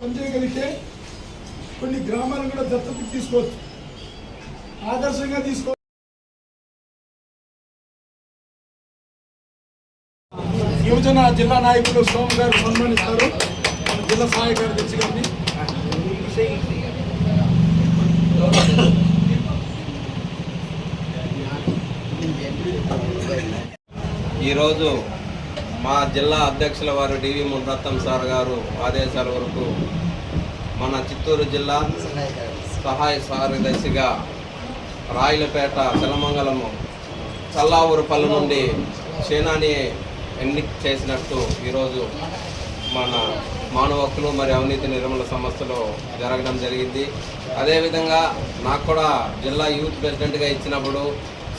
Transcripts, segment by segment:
పనిచేయగలిగితే కొన్ని గ్రామాలను కూడా దత్తత తీసుకోవచ్చు. ఆదర్శంగా తీసుకో యువజన జిల్లా నాయకులు సోమ గారు సన్మానిస్తారు. జిల్లా సహాయ కార్యదర్శి గారిని. ఈరోజు మా జిల్లా అధ్యక్షుల వారు డివి మునరత్నం సార్ గారు ఆదేశాల వరకు మన చిత్తూరు జిల్లా సహాయ కార్యదర్శిగా రాయలపేట శలమంగళము చల్లావురుపల్లి నుండి సేనాని ఎన్నిక చేసినట్టు ఈరోజు మన మానవ హక్కులు మరియు అవినీతి నిర్మూలన సంస్థలో జరగడం జరిగింది. అదేవిధంగా నాకు కూడా జిల్లా యూత్ ప్రెసిడెంట్గా ఇచ్చినప్పుడు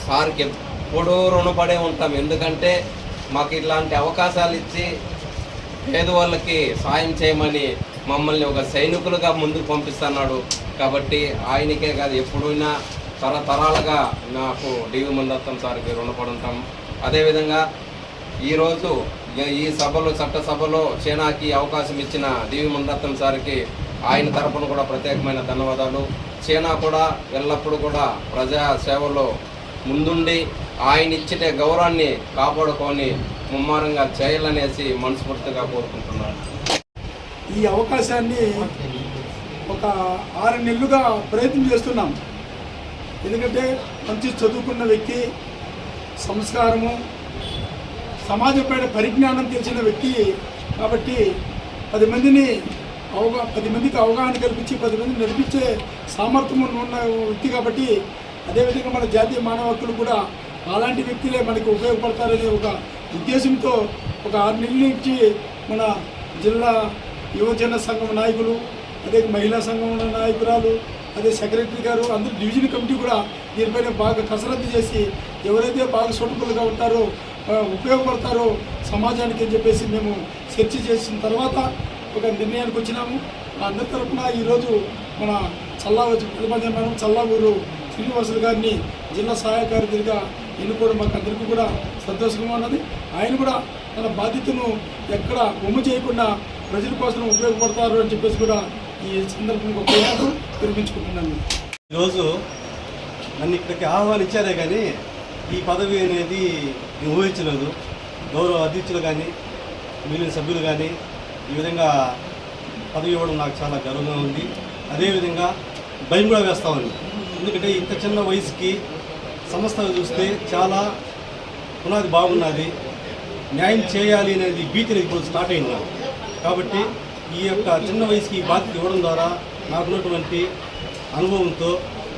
సార్కి ఎప్పుడూ రుణపడే ఉంటాం. ఎందుకంటే మాకు ఇట్లాంటి అవకాశాలు ఇచ్చి పేదవాళ్ళకి సాయం చేయమని మమ్మల్ని ఒక సైనికులుగా ముందుకు పంపిస్తున్నాడు. కాబట్టి ఆయనకే కాదు ఎప్పుడైనా తరతరాలుగా నాకు డివి ముందత్తం సార్కి రుణపడుంటాం. అదేవిధంగా ఈరోజు ఈ- సభలో చట్టసభలో చైనాకి అవకాశం ఇచ్చిన డివి ముందత్తం సార్కి ఆయన తరపున కూడా ప్రత్యేకమైన ధన్యవాదాలు. చైనా కూడా ఎల్లప్పుడూ కూడా ప్రజా సేవలో ముందుండి ఆయన ఇచ్చిన గౌరవాన్ని కాపాడుకొని ముమ్మారంగా చేయాలనేసి మనస్ఫూర్తిగా కోరుకుంటున్నాను. ఈ అవకాశాన్ని ఒక ఆరు నెలలుగా ప్రయత్నం చేస్తున్నాం. ఎందుకంటే మంచి చదువుకున్న వ్యక్తి సంస్కారము సమాజపైన పరిజ్ఞానం తెలిసిన వ్యక్తి కాబట్టి పది మందిని అవగా పది మందికి అవగాహన కల్పించి పది మందిని నడిపించే సామర్థ్యం ఉన్న వ్యక్తి కాబట్టి అదేవిధంగా మన జాతీయ మానవ హక్కులు కూడా అలాంటి వ్యక్తులే మనకు ఉపయోగపడతారనే ఒక ఉద్దేశంతో ఒక ఆరు నెలల నుంచి మన జిల్లా యువజన సంఘం నాయకులు అదే మహిళా సంఘం నాయకురాలు అదే సెక్రటరీ గారు అందరూ డివిజన్ కమిటీ కూడా దీనిపైన బాగా కసరత్తు చేసి ఎవరైతే బాగా సూటబుల్గా ఉంటారో ఉపయోగపడతారో సమాజానికి అని చెప్పేసి మేము చర్చ చేసిన తర్వాత ఒక నిర్ణయానికి వచ్చినాము. ఆ అందరి తరఫున ఈరోజు మన చల్లా పెద్దమంది మనం చల్లావూరు శ్రీనివాసులు గారిని జిల్లా సహాయ కార్యదర్శిగా ఎన్నుకోవడం మాకు అందరికీ కూడా సంతోషంగా ఉన్నది. ఆయన కూడా తన బాధ్యతను ఎక్కడ ఉమ్ము చేయకుండా ప్రజల కోసం ఉపయోగపడతారు అని చెప్పేసి కూడా ఈ సందర్భంగా కోరుకుంటూ వినిపించుకుంటున్నాను. ఈరోజు నన్ను ఇక్కడికి ఆహ్వానించారే కానీ ఈ పదవి అనేది నేను ఊహించలేదు గౌరవ అధ్యక్షులు కానీ మిగిలిన సభ్యులు కానీ ఈ విధంగా పదవి ఇవ్వడం నాకు చాలా గర్వంగా ఉంది. అదేవిధంగా భయం కూడా వేస్తూ ఉంది. ఎందుకంటే ఇంత చిన్న వయసుకి సంస్థను చూస్తే చాలా పునాది బాగున్నది. న్యాయం చేయాలి అనేది భీతి ఇప్పుడు స్టార్ట్ అయింది. కాబట్టి ఈ యొక్క చిన్న వయసుకి ఈ బాధ్యత ఇవ్వడం ద్వారా నాకున్నటువంటి అనుభవంతో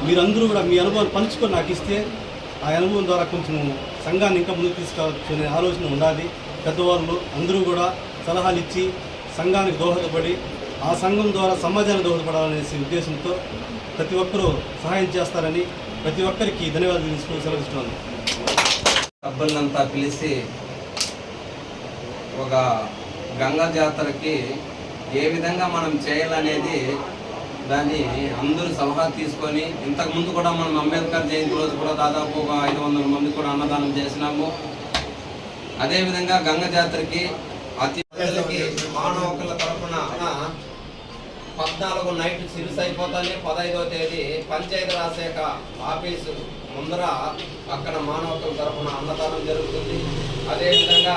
మీరందరూ కూడా మీ అనుభవాన్ని పంచుకొని నాకు ఇస్తే ఆ అనుభవం ద్వారా కొంచెం సంఘాన్ని ఇంకా ముందుకు అనే ఆలోచన ఉండాలి. పెద్దవాళ్ళు అందరూ కూడా సలహాలు ఇచ్చి సంఘానికి దోహదపడి ఆ సంఘం ద్వారా సమాజానికి దోహదపడాలనేసి ఉద్దేశంతో ప్రతి ఒక్కరూ సహాయం చేస్తారని ప్రతి ఒక్కరికి ధన్యవాదాలు తీసుకుని సెలవిస్తున్నాను. సభ్యులంతా పిలిచి ఒక గంగా జాతరకి ఏ విధంగా మనం చేయాలనేది దాన్ని అందరూ సలహా తీసుకొని ఇంతకుముందు కూడా మనం అంబేద్కర్ జయంతి రోజు కూడా దాదాపు ఒక ఐదు వందల మంది కూడా అన్నదానం చేసినాము. అదేవిధంగా గంగ జాతరకి అతి మానవ తరఫున పద్నాలుగు నైట్ సిరిస్ అయిపోతానే పదహైదో తేదీ పంచాయతీ రాశాక ఆఫీసు ముందర అక్కడ మానవ తరఫున అన్నదానం జరుగుతుంది. అదేవిధంగా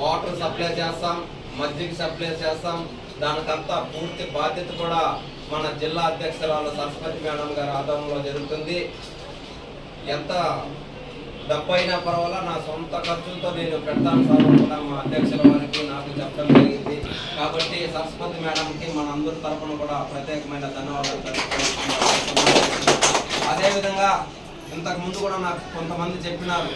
వాటర్ సప్లై చేస్తాం మజ్జిగ సప్లై చేస్తాం. దానికంతా పూర్తి బాధ్యత కూడా మన జిల్లా అధ్యక్షురాలు సరస్వతి మేడం గారి ఆధ్వర్యంలో జరుగుతుంది. ఎంత డబ్బు అయినా పర్వాలా నా సొంత ఖర్చులతో నేను పెడతాను సార్ మా అధ్యక్షుల వారికి నాకు చెప్పడం. కాబట్టి సరస్వతి మేడంకి మన అందరి తరఫున కూడా ప్రత్యేకమైన ధన్యవాదాలు అదేవిధంగా ఇంతకు ముందు కూడా నాకు కొంతమంది చెప్పినారు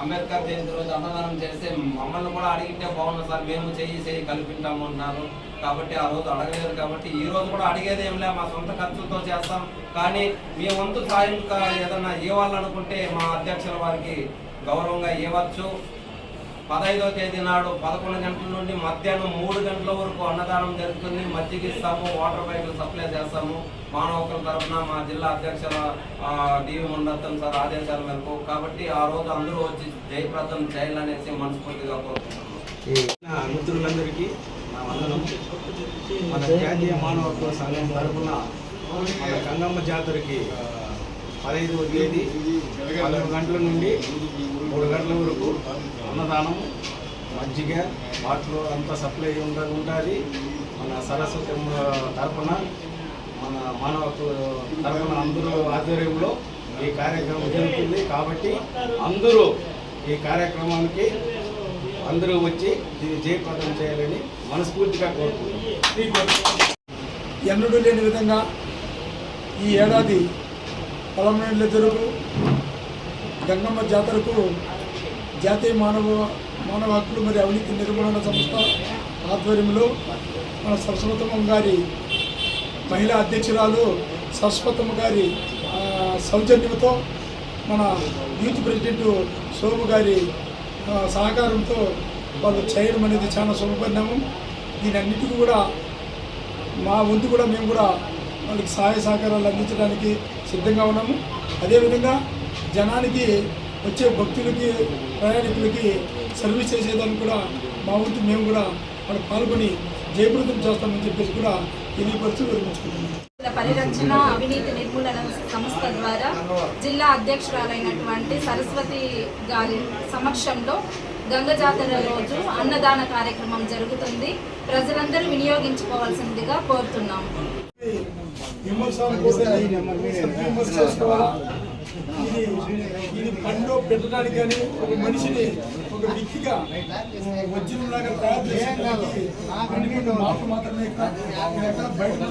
అంబేద్కర్ జయంతి రోజు అన్నదానం చేస్తే మమ్మల్ని కూడా అడిగితే బాగుంది సార్ మేము చేయి చేయి కల్పించాము అన్నారు. కాబట్టి ఆ రోజు అడగలేదు కాబట్టి ఈ రోజు కూడా అడిగేది ఏం లే మా సొంత ఖర్చులతో చేస్తాం. కానీ మీ వంతు సాయం కా- ఏదన్నా ఇవ్వాలనుకుంటే మా అధ్యక్షుల వారికి గౌరవంగా ఇవ్వచ్చు. పదహైదవ తేదీ నాడు పదకొండు గంటల నుండి మధ్యాహ్నం మూడు గంటల వరకు అన్నదానం జరుగుతుంది. మజ్జిగ ఇస్తాము వాటర్ పైపులు సప్లై చేస్తాము. మానవకుల తరఫున మా జిల్లా అధ్యక్షుల డివి ముందత్తం సార్ ఆదేశాల మేరకు. కాబట్టి ఆ రోజు అందరూ వచ్చి జయప్రదం చేయాలనేసి మనస్ఫూర్తిగా కోరుకుంటున్నాము మిత్రులందరికీ నా వందనం. మన జాతీయ మానవత్వ సంఘం తరఫున మన గంగమ్మ జాతరకి పదహైదవ తేదీ పదకొండు గంటల నుండి మూడు గంటల వరకు అన్నదానం మజ్జిగ వాటిలో అంతా సప్లై ఉండాలి. మన సరస్వతి తరఫున మన మానవ హక్కుల తరఫున అందరూ ఆధ్వర్యంలో ఈ కార్యక్రమం జరుగుతుంది. కాబట్టి అందరూ ఈ కార్యక్రమానికి అందరూ వచ్చి దీన్ని జయప్రదం చేయాలని మనస్ఫూర్తిగా కోరుకుంటున్నాం. ఎన్నడూ లేని విధంగా ఈ ఏడాది పదమూడేళ్ళ జరుగు గంగమ్మ జాతరకు జాతీయ మానవ మానవ హక్కులు మరియు అవినీతి నిర్మూలన సంస్థ ఆధ్వర్యంలో మన సరస్వతమ్మ గారి మహిళా అధ్యక్షురాలు సరస్వతమ్మ గారి సౌజన్యంతో మన యూత్ ప్రెసిడెంట్ శోభు గారి సహకారంతో వాళ్ళు చేయడం అనేది చాలా శుభపరిణామం దీని అన్నిటికీ కూడా మా వంతు కూడా మేము కూడా వాళ్ళకి సహాయ సహకారాలు అందించడానికి సిద్ధంగా ఉన్నాము. అదేవిధంగా జనానికి వచ్చే భక్తులకి ప్రయాణికులకి సర్వీస్ చేసేదానికి కూడా మా వంతు మేము కూడా వాళ్ళకి పాల్గొని జయప్రదం చేస్తామని చెప్పేసి కూడా తెలియపరుస్తూ విరమించుకుంటున్నాం. జిల్లా పరిరక్షణ అవినీతి నిర్మూలన సంస్థ ద్వారా జిల్లా అధ్యక్షురాలైనటువంటి సరస్వతి గారి సమక్షంలో గంగ జాతర రోజు అన్నదాన కార్యక్రమం జరుగుతుంది. ప్రజలందరూ వినియోగించుకోవాల్సిందిగా కోరుతున్నాము. విమర్శలు కూడా విమర్శ ఇది ఇది పండు పెట్టడానికి కానీ ఒక మనిషిని ఒక వ్యక్తిగా వజ్రంలాగా తయారు చేసి అనుకున్న మాత్రమే బయట